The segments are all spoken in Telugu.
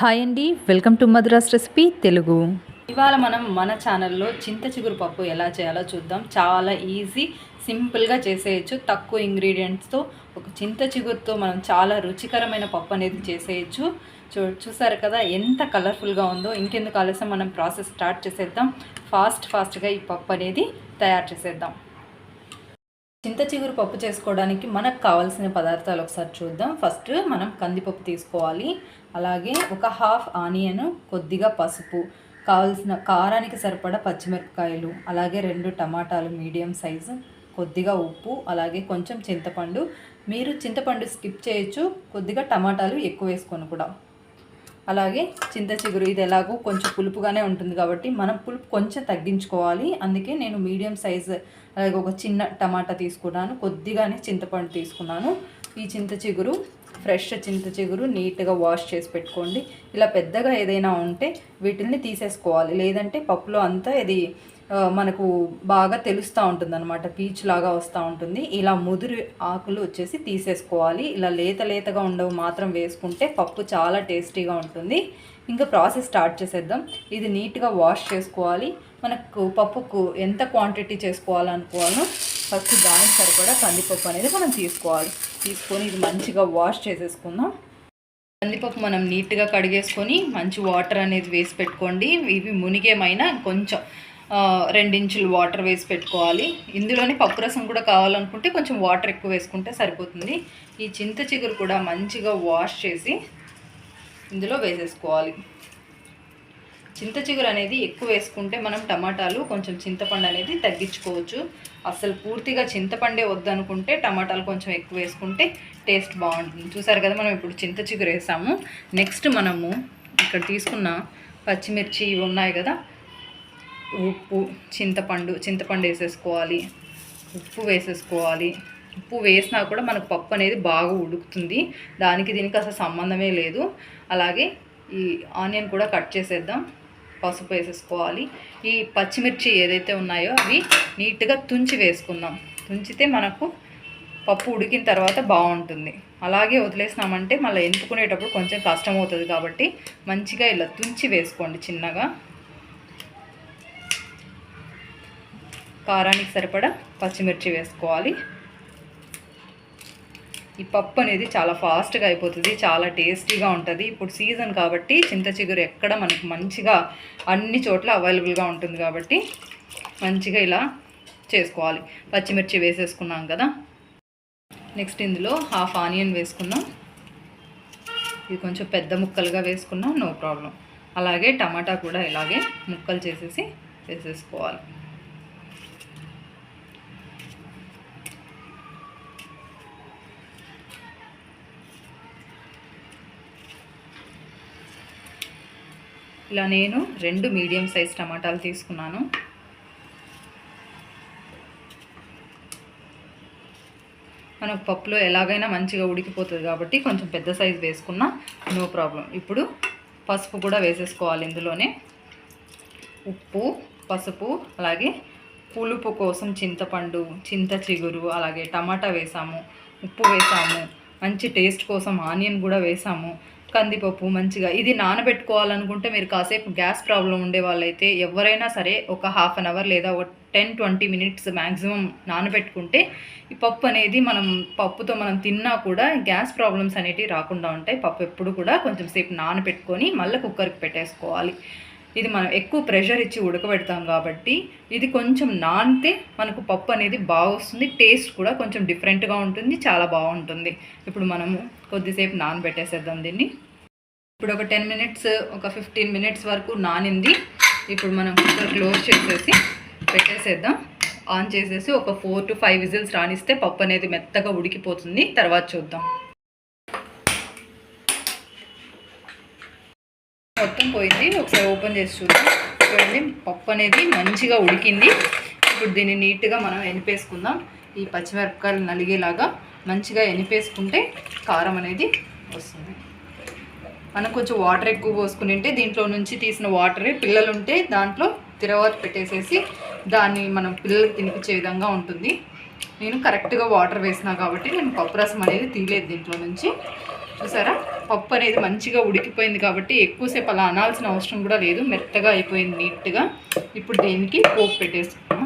హాయ్ అండి welcome to Madras recipe Telugu. ఇవాళ మనం మన ఛానల్లో చింత చిగురు పప్పు ఎలా చేయాలో చూద్దాం. చాలా ఈజీ సింపుల్గా చేసేయచ్చు. తక్కువ ఇంగ్రీడియంట్స్తో ఒక చింత చిగురుతో మనం చాలా రుచికరమైన పప్పు అనేది చేసేయచ్చు. చూ చూసారు కదా ఎంత కలర్ఫుల్గా ఉందో ఇంకెందుకు ఆలస్యం మనం ప్రాసెస్ స్టార్ట్ చేసేద్దాం. ఫాస్ట్ ఫాస్ట్గా ఈ పప్పు అనేది తయారు చేసేద్దాం. చింత చిగురు పప్పు చేసుకోవడానికి మనకు కావాల్సిన పదార్థాలు ఒకసారి చూద్దాం. ఫస్ట్ మనం కందిపప్పు తీసుకోవాలి. అలాగే ఒక హాఫ్ ఆనియన్ కొద్దిగా పసుపు కావలసిన కారానికి సరిపడా పచ్చిమిరపకాయలు అలాగే రెండు టమాటాలు మీడియం సైజు కొద్దిగా ఉప్పు అలాగే కొంచెం చింతపండు. మీరు చింతపండు స్కిప్ చేయొచ్చు కొద్దిగా టమాటాలు ఎక్కువ వేసుకొని కూడా. అలాగే చింత చిగురు ఇది ఎలాగో కొంచెం పులుపుగానే ఉంటుంది కాబట్టి మనం పులుపు కొంచెం తగ్గించుకోవాలి. అందుకే నేను మీడియం సైజ్ అలాగే ఒక చిన్న టమాటా తీసుకున్నాను. కొద్దిగానే చింతపండు తీసుకున్నాను. ఈ చింత చిగురు ఫ్రెష్ చింత చిగురు నీట్గా వాష్ చేసి పెట్టుకోండి. ఇలా పెద్దగా ఏదైనా ఉంటే వీటిల్ని తీసేసుకోవాలి. లేదంటే పప్పులో అంతా ఇది మనకు బాగా తెలుస్తూ ఉంటుంది అనమాట పీచ్ లాగా వస్తూ ఉంటుంది. ఇలా ముదురు ఆకులు వచ్చేసి తీసేసుకోవాలి. ఇలా లేత లేతగా ఉండవు మాత్రం వేసుకుంటే పప్పు చాలా టేస్టీగా ఉంటుంది. ఇంకా ప్రాసెస్ స్టార్ట్ చేసేద్దాం. ఇది నీట్గా వాష్ చేసుకోవాలి. మనకు పప్పుకు ఎంత క్వాంటిటీ చేసుకోవాలనుకోవాలో ఫస్ట్ దానికి సరిపడా కందిపప్పు అనేది మనం తీసుకోవాలి. తీసుకొని ఇది మంచిగా వాష్ చేసేసుకుందాం. కందిపప్పు మనం నీట్గా కడిగేసుకొని మంచి వాటర్ అనేది వేసి పెట్టుకోండి. ఇవి మునిగేమైనా కొంచెం రెండించులు వాటర్ వేసి పెట్టుకోవాలి. ఇందులోనే పప్పు రసం కూడా కావాలనుకుంటే కొంచెం వాటర్ ఎక్కువ వేసుకుంటే సరిపోతుంది. ఈ చింత చిగురు కూడా మంచిగా వాష్ చేసి ఇందులో వేసేసుకోవాలి. చింత చిగురు అనేది ఎక్కువ వేసుకుంటే మనం టమాటాలు కొంచెం చింతపండు అనేది తగ్గించుకోవచ్చు. అసలు పూర్తిగా చింతపండే వద్దనుకుంటే టమాటాలు కొంచెం ఎక్కువ వేసుకుంటే టేస్ట్ బాగుంటుంది. చూసారు కదా మనం ఇప్పుడు చింత చిగురు వేసాము. నెక్స్ట్ మనము ఇక్కడ తీసుకున్న పచ్చిమిర్చి ఇవి ఉన్నాయి కదా ఉప్పు చింతపండు చింతపండు వేసేసుకోవాలి ఉప్పు వేసేసుకోవాలి. ఉప్పు వేసినా కూడా మనకు పప్పు అనేది బాగా ఉడుకుతుంది. దానికి దీనికి అసలు సంబంధమే లేదు. అలాగే ఈ ఆనియన్ కూడా కట్ చేసేద్దాం. పసుపు వేసేసుకోవాలి. ఈ పచ్చిమిర్చి ఏదైతే ఉన్నాయో అవి నీట్గా తుంచి వేసుకుందాం. తుంచితే మనకు పప్పు ఉడికిన తర్వాత బాగుంటుంది. అలాగే వదిలేసినామంటే మళ్ళీ ఎంపుకునేటప్పుడు కొంచెం కష్టం అవుతుంది కాబట్టి మంచిగా ఇలా తుంచి వేసుకోండి చిన్నగా. కారానికి సరిపడా పచ్చిమిర్చి వేసుకోవాలి. ఈ పప్పు అనేది చాలా ఫాస్ట్గా అయిపోతుంది చాలా టేస్టీగా ఉంటుంది. ఇప్పుడు సీజన్ కాబట్టి చింత చిగురు ఎక్కడ మనకు మంచిగా అన్ని చోట్ల అవైలబుల్గా ఉంటుంది కాబట్టి మంచిగా ఇలా చేసుకోవాలి. పచ్చిమిర్చి వేసేసుకున్నాం కదా. నెక్స్ట్ ఇందులో హాఫ్ ఆనియన్ వేసుకుందాం. ఇది కొంచెం పెద్ద ముక్కలుగా వేసుకున్నాం నో ప్రాబ్లం. అలాగే టమాటా కూడా ఇలాగే ముక్కలు చేసేసి వేసేసుకోవాలి. ఇలా నేను రెండు మీడియం సైజ్ టమాటాలు తీసుకున్నాను. మనకు పప్పులో ఎలాగైనా మంచిగా ఉడికిపోతుంది కాబట్టి కొంచెం పెద్ద సైజ్ వేసుకున్నా నో ప్రాబ్లం ఇప్పుడు పసుపు కూడా వేసేసుకోవాలి ఇందులోనే. ఉప్పు పసుపు అలాగే పులుపు కోసం చింతపండు చింత చిగురు అలాగే టమాటా వేసాము ఉప్పు వేసాము మంచి టేస్ట్ కోసం ఆనియన్ కూడా వేసాము. కందిపప్పు మంచిగా ఇది నానబెట్టుకోవాలనుకుంటే మీరు కాసేపు గ్యాస్ ప్రాబ్లం ఉండే వాళ్ళైతే ఎవరైనా సరే ఒక హాఫ్ అన్ అవర్ లేదా ఒక టెన్ ట్వంటీ మినిట్స్ మ్యాక్సిమం నానబెట్టుకుంటే ఈ పప్పు అనేది మనం పప్పుతో మనం తిన్నా కూడా గ్యాస్ ప్రాబ్లమ్స్ అనేటివి రాకుండా ఉంటాయి. పప్పు ఎప్పుడు కూడా కొంచెం సేపు నానబెట్టుకొని మళ్ళీ కుక్కర్కి పెట్టేసుకోవాలి. ఇది మనం ఎక్కువ ప్రెషర్ ఇచ్చి ఉడకబెడతాం కాబట్టి ఇది కొంచెం నానితే మనకు పప్పు అనేది బాగా వస్తుంది. టేస్ట్ కూడా కొంచెం డిఫరెంట్గా ఉంటుంది చాలా బాగుంటుంది. ఇప్పుడు మనము కొద్దిసేపు నానబెట్టేసేద్దాం దీన్ని. ఇప్పుడు ఒక టెన్ మినిట్స్ ఒక ఫిఫ్టీన్ మినిట్స్ వరకు నానింది. ఇప్పుడు మనం కుక్కర్ క్లోజ్ చేసేసి పెట్టేసేద్దాం. ఆన్ చేసేసి ఒక ఫోర్ టు ఫైవ్ విజిల్స్ రానిస్తే పప్పు అనేది మెత్తగా ఉడికిపోతుంది. తర్వాత చూద్దాం. మొత్తం పోయింది. ఒకసారి ఓపెన్ చేసి చూద్దాం. చూడండి పప్పు అనేది మంచిగా ఉడికింది. ఇప్పుడు దీన్ని నీట్గా మనం ఎనిపేసుకుందాం. ఈ పచ్చిమిరపకాయలు నలిగేలాగా మంచిగా ఎనిపేసుకుంటే కారం అనేది వస్తుంది. మనం కొంచెం వాటర్ ఎక్కువ పోసుకుని ఉంటే దీంట్లో నుంచి తీసిన వాటరే పిల్లలు ఉంటే దాంట్లో తిరవాత పెట్టేసేసి దాన్ని మనం పిల్లలకి తినిపించే విధంగా ఉంటుంది. నేను కరెక్ట్గా వాటర్ వేసినా కాబట్టి నేను పప్పు రసం అనేది తీయలేదు దీంట్లో నుంచి. చూసారా? పప్పు అనేది మంచిగా ఉడికిపోయింది కాబట్టి ఎక్కువసేపు అలా అనాల్సిన అవసరం కూడా లేదు. మెత్తగా అయిపోయింది నీట్గా. ఇప్పుడు దీనికి పోపు పెట్టేసుకున్నాం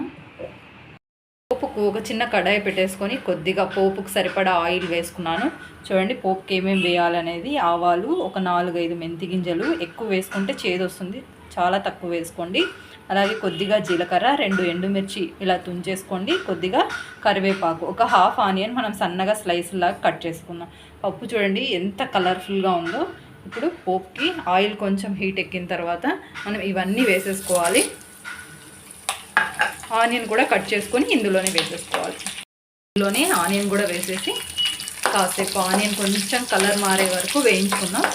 పోపుకు ఒక చిన్న కడాయి పెట్టేసుకొని కొద్దిగా పోపుకు సరిపడా ఆయిల్ వేసుకున్నాను. చూడండి పోపుకి ఏమేమి వేయాలనేది. ఆవాలు ఒక నాలుగైదు మెంతి గింజలు ఎక్కువ వేసుకుంటే చేదు వస్తుంది చాలా తక్కువ వేసుకోండి. అలాగే కొద్దిగా జీలకర్ర రెండు ఎండుమిర్చి ఇలా తుంచేసుకోండి. కొద్దిగా కరివేపాకు ఒక హాఫ్ ఆనియన్ మనం సన్నగా స్లైస్ లాగా కట్ చేసుకున్నాం పప్పు చూడండి ఎంత కలర్ఫుల్గా ఉందో. ఇప్పుడు పోప్కి ఆయిల్ కొంచెం హీట్ ఎక్కిన తర్వాత మనం ఇవన్నీ వేసేసుకోవాలి. ఆనియన్ కూడా కట్ చేసుకొని ఇందులోనే వేసేసుకోవాలి. ఇందులోనే ఆనియన్ కూడా వేసేసి కాసేపు ఆనియన్ కొంచెం కలర్ మారే వరకు వేయించుకుందాం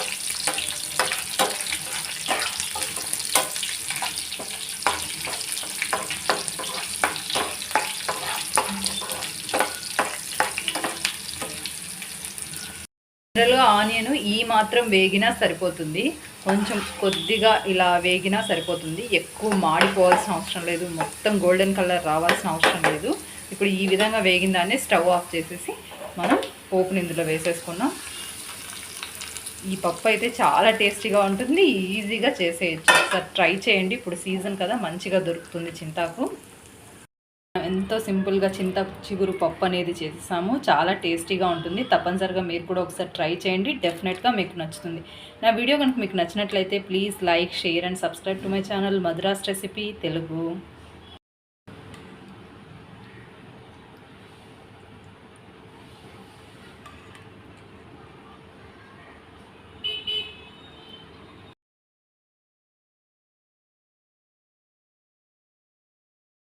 ఇందులో ఆనియన్ ఈ మాత్రం వేగినా సరిపోతుంది. కొంచెం కొద్దిగా ఇలా వేగినా సరిపోతుంది. ఎక్కువ మాడిపోవాల్సిన అవసరం లేదు. మొత్తం గోల్డెన్ కలర్ రావాల్సిన అవసరం లేదు. ఇప్పుడు ఈ విధంగా వేగిన దాన్ని స్టవ్ ఆఫ్ చేసేసి మనం పోపుని ఇందులో వేసేసుకున్నాం. ఈ పప్పు అయితే చాలా టేస్టీగా ఉంటుంది. ఈజీగా చేసేయచ్చు. ఒకసారి ట్రై చేయండి. ఇప్పుడు సీజన్ కదా మంచిగా దొరుకుతుంది చింతాకు. ఎంతో సింపుల్గా చింత చిగురు పప్పు అనేది చేసాము చాలా టేస్టీగా ఉంటుంది. తప్పనిసరిగా మీరు కూడా ఒకసారి ట్రై చేయండి. డెఫినెట్గా మీకు నచ్చుతుంది. నా వీడియో కనుక మీకు నచ్చినట్లయితే please like share and subscribe to my channel Madras recipe Telugu.